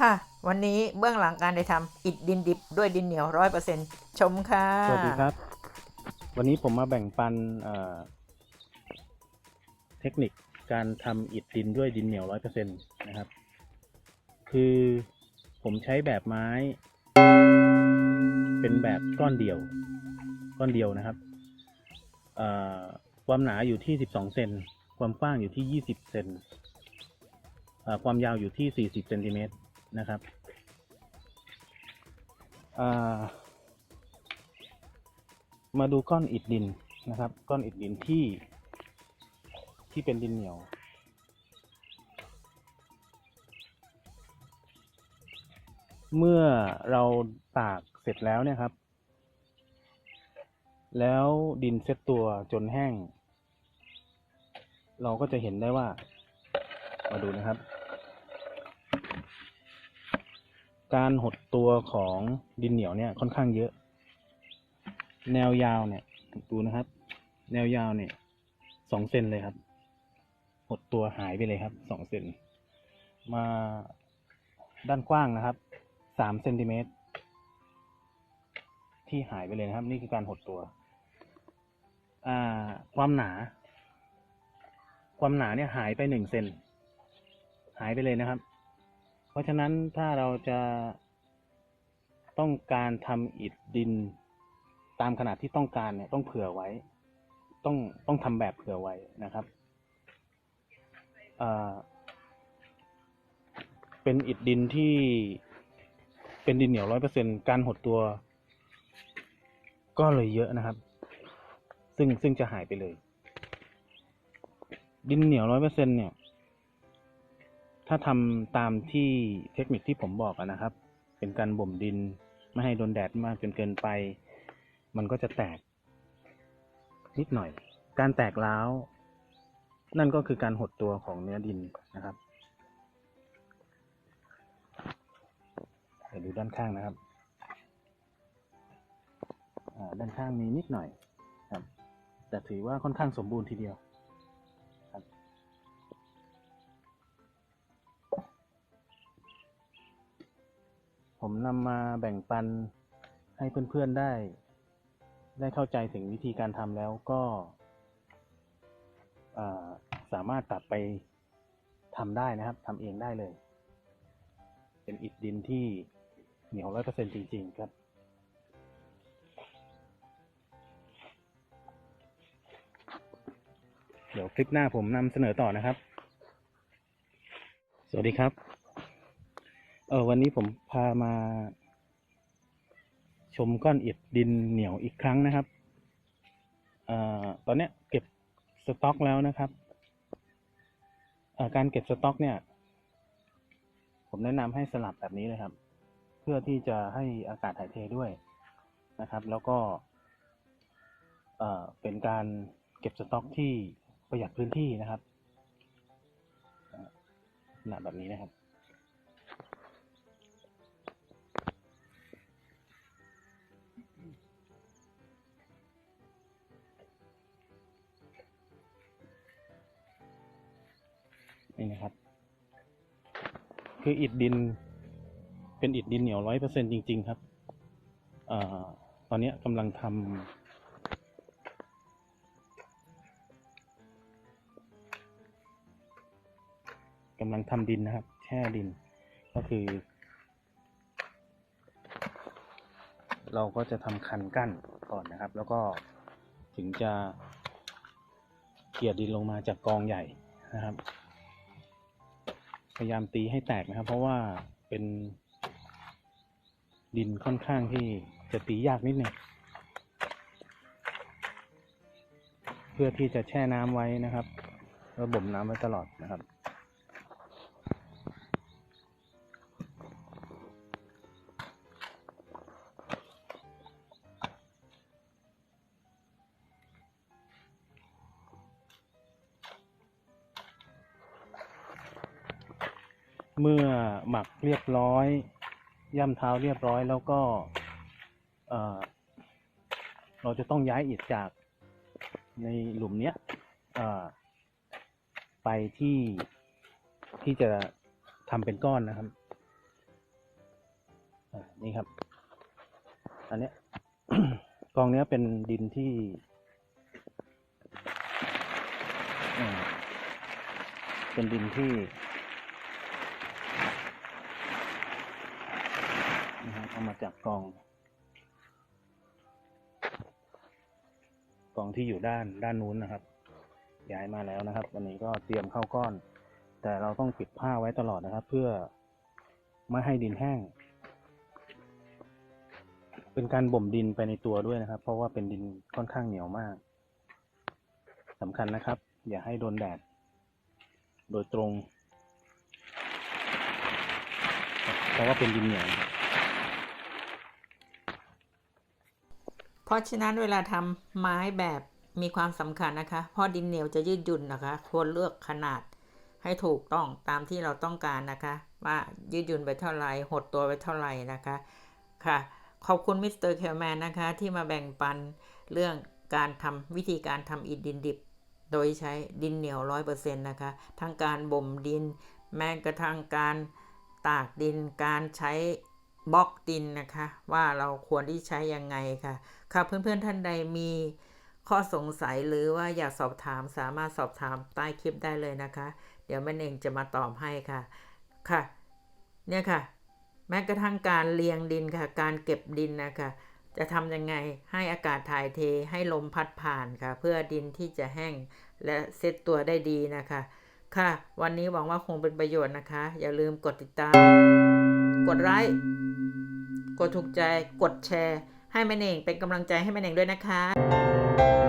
ค่ะ วันนี้เบื้องหลังการได้ทำอิฐดินดิบด้วยดินเหนียวร้อยเปอร์เซ็นชมค่ะ สวัสดีครับ วันนี้ผมมาแบ่งปันเอ่อเทคนิคการทำอิฐดินด้วยดินเหนียวร้อยเปอร์เซ็นต์นะครับ คือผมใช้แบบไม้ เป็นแบบก้อนเดียว ก้อนเดียวนะครับเอ่อความหนาอยู่ที่สิบสองเซนความกว้างอยู่ที่ยี่สิบเซนความยาวอยู่ที่สี่สิบเซนติเมตร นะครับามาดูก้อนอิฐดินนะครับ ก้อนอิฐดินที่ที่เป็นดินเหนียว เมื่อเราตากเสร็จแล้วเนี่ยครับ แล้วดินเซ็ตตัวจนแห้ง เราก็จะเห็นได้ว่า มาดูนะครับ การหดตัวของดินเหนียวเนี่ยค่อนข้างเยอะ แนวยาวเนี่ยดูนะครับ แนวยาวเนี่ยสองเซนเลยครับ หดตัวหายไปเลยครับสองเซนมาด้านกว้างนะครับสามเซนติเมตรที่หายไปเลยนะครับ นี่คือการหดตัว อ่า ความหนา ความหนาเนี่ยหายไปหนึ่งเซนหายไปเลยนะครับ เพราะฉะนั้นถ้าเราจะต้องการทำอิฐดินตามขนาดที่ต้องการเนี่ยต้องเผื่อไว้ ต้องต้องทำแบบเผื่อไว้นะครับอ่าเป็นอิฐดินที่เป็นดินเหนียวร้อยเปอร์เซ็นการหดตัว ก็เลยเยอะนะครับ ซึ่งซึ่งจะหายไปเลย ดินเหนียวร้อยเปอร์เซ็นเนี่ย ถ้าทำตามที่เทคนิคที่ผมบอกนะครับ เป็นการบ่มดินไม่ให้โดนแดดมากจนเกินไป มันก็จะแตก นิดหน่อย การแตกร้าวนั่นก็คือการหดตัวของเนื้อดินนะครับเดี๋ยวดูด้านข้างนะครับด้านข้างมีนิดหน่อยครับ แต่ถือว่าค่อนข้างสมบูรณ์ทีเดียว ผมนำมาแบ่งปันให้เพื่อนๆได้ ได้เข้าใจถึงวิธีการทำแล้วก็าสามารถกลับไปทำได้นะครับทำเองได้เลย เป็นอิฐดินที่เหนียวร้อยเปอร์เซ็นต์จริง ๆ ครับ เดี๋ยวคลิปหน้าผมนำเสนอต่อนะครับ สวัสดีครับ เออวันนี้ผมพามา ชมก้อนอิฐดินเหนียวอีกครั้งนะครับเอ่อตอนเนี้ยเก็บสต็อกแล้วนะครับเอ่อการเก็บสต็อก เนี่ย ผมแนะนำให้สลับแบบนี้เลยครับ เพื่อที่จะให้อากาศถ่ายเทด้วยนะครับ แล้วก็เอ่อเป็นการเก็บสต็อกที่ประหยัดพื้นที่นะครับเอ่อลักษณะแบบนี้นะครับ นี่นะครับ คืออิฐดิน เป็นอิฐดินเหนียวร้อยเปอร์เซ็นจริง ๆ ครับอตอนนี้กำลังทำกำลังทำดินนะครับ แช่ดิน ก็คือ เราก็จะทำคันกั้นก่อนนะครับ แล้วก็ถึงจะเกี่ยดินลงมาจากกองใหญ่นะครับ พยายามตีให้แตกนะครับ เพราะว่าเป็นดินค่อนข้างที่จะตียากนิดหนึ่งเพื่อที่จะแช่น้ำไว้นะครับ ระบบน้ำไว้ตลอดนะครับ เมื่อหมักเรียบร้อย ย่ำเท้าเรียบร้อยแล้วก็เราจะต้องย้ายอิฐจากในหลุมเนี้ยไปที่ที่จะทำเป็นก้อนนะครับนี่ครับ อันเนี้ยกองเนี้ยเป็นดินที่เป็นดินที่ นะฮะเอามาจากกองกองที่อยู่ด้านด้านนู้นนะครับ ย้ายมาแล้วนะครับ วันนี้ก็เตรียมเข้าก้อน แต่เราต้องปิดผ้าไว้ตลอดนะครับ เพื่อไม่ให้ดินแห้ง เป็นการบ่มดินไปในตัวด้วยนะครับ เพราะว่าเป็นดินค่อนข้างเหนียวมากสำคัญนะครับ อย่าให้โดนแดดโดยตรง เพราะว่าเป็นดินเหนียวนะครับ เพราะฉะนั้นเวลาทำไม้แบบมีความสำคัญนะคะเพราะดินเหนียวจะยืดหยุ่นนะคะ ควรเลือกขนาดให้ถูกต้องตามที่เราต้องการนะคะ ว่ายืดหยุ่นไปเท่าไหร่หดตัวไปเท่าไหร่นะคะค่ะ ขอบคุณมิสเตอร์เคลแมนนะคะ ที่มาแบ่งปันเรื่องการทำวิธีการทำอิฐดินดิบ โดยใช้ดินเหนียวร้อยเปอร์เซ็นต์นะคะ ทั้งการบ่มดิน แม้กระทั่งการตากดินการใช้ บล็อกดินนะคะ ว่าเราควรที่ใช้ยังไงค่ะ ค่ะเพื่อนๆท่านใดมีข้อสงสัยหรือว่าอยากสอบถามสามารถสอบถามใต้คลิปได้เลยนะคะ เดี๋ยวแม่เองจะมาตอบให้ค่ะค่ะ เนี่ยค่ะ แม้กระทั่งการเรียงดินค่ะ การเก็บดินนะคะจะทำยังไงให้อากาศถ่ายเทให้ลมพัดผ่านค่ะ เพื่อดินที่จะแห้งและเซตตัวได้ดีนะคะ ค่ะ วันนี้หวังว่าคงเป็นประโยชน์นะคะ อย่าลืมกดติดตาม กดไลค์ กดถูกใจ กดแชร์ ให้แม่เน่งเป็นกำลังใจให้แม่เน่งด้วยนะคะ